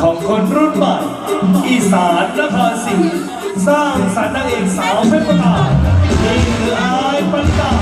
ของคนรุ่นใหม่ อีสานนครศรีสร้างสรรค์นางเอกสาวเพชรประกาศนี่คืออายปัญญา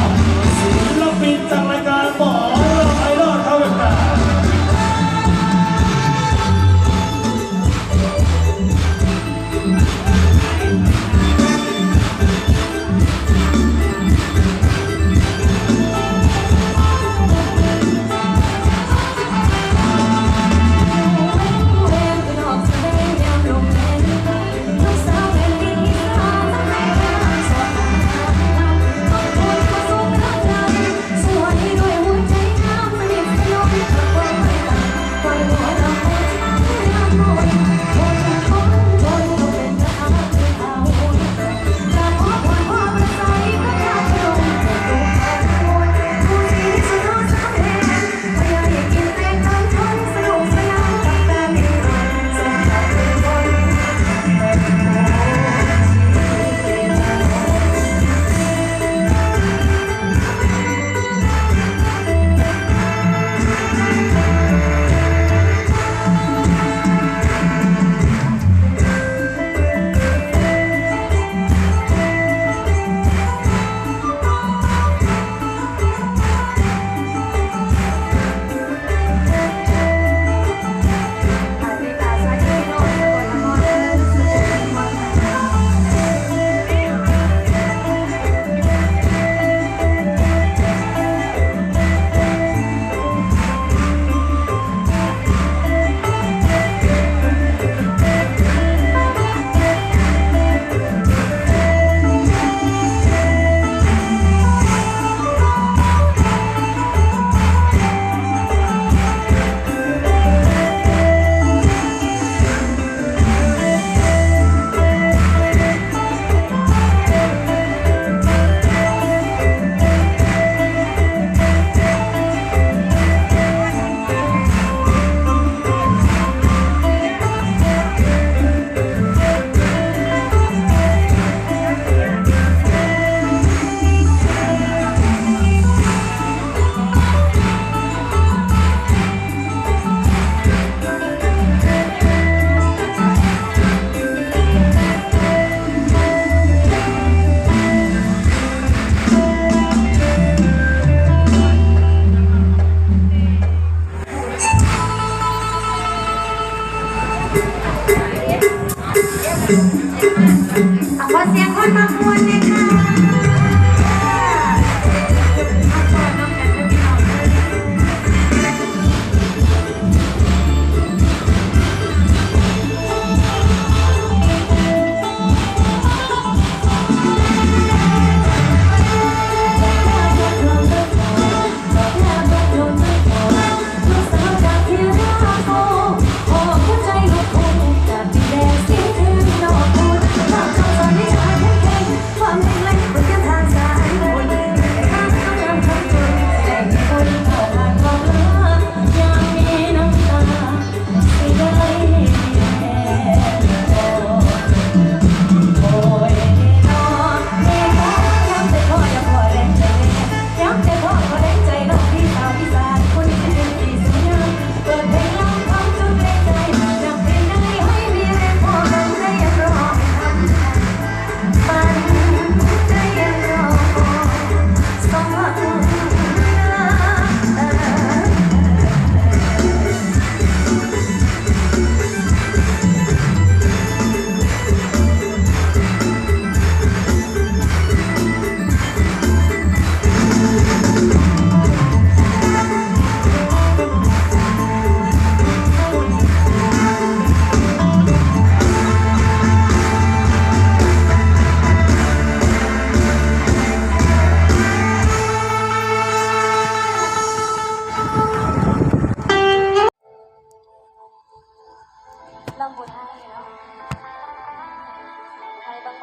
ฮะ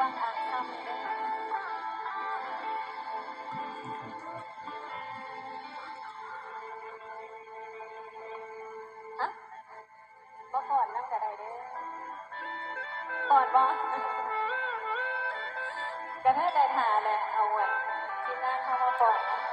บ่ก่อนนั่งกระไดเด้อก่อบกระเทยได้ทาแหละเอาไว้ที่หน้าเข้ามาก่อน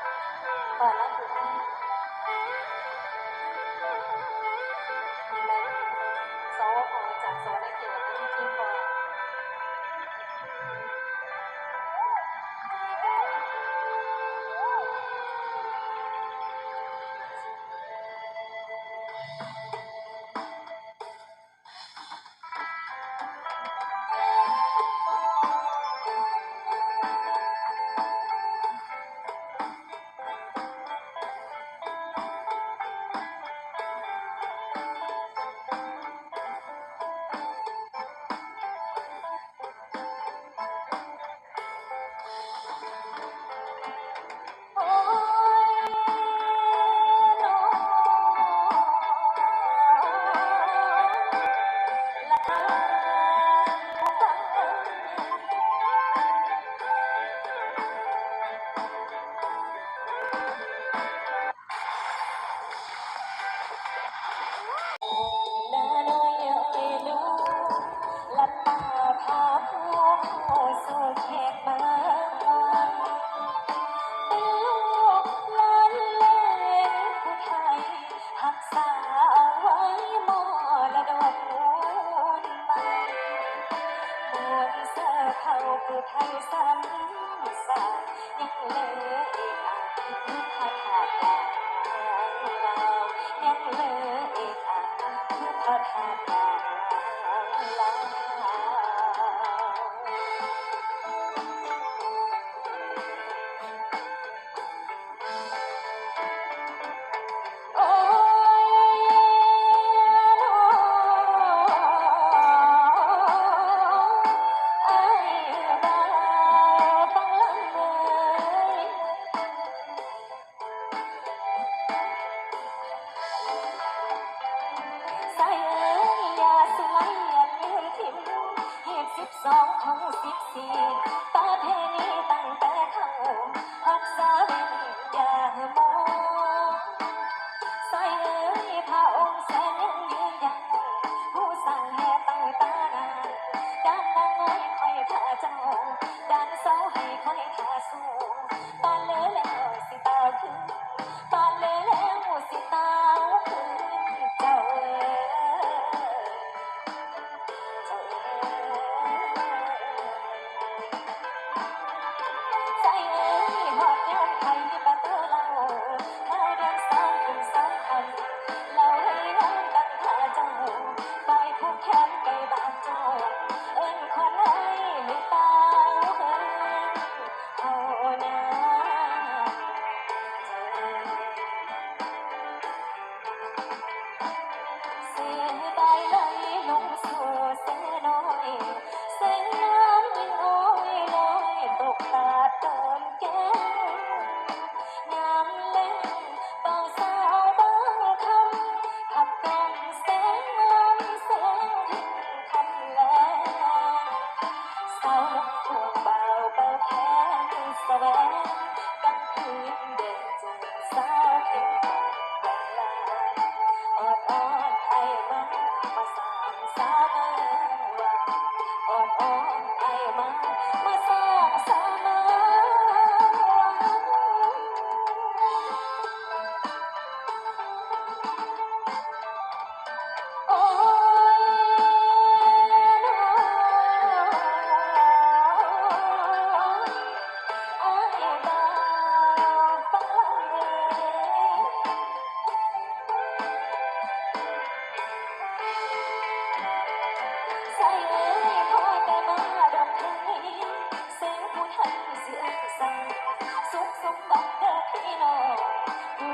you know.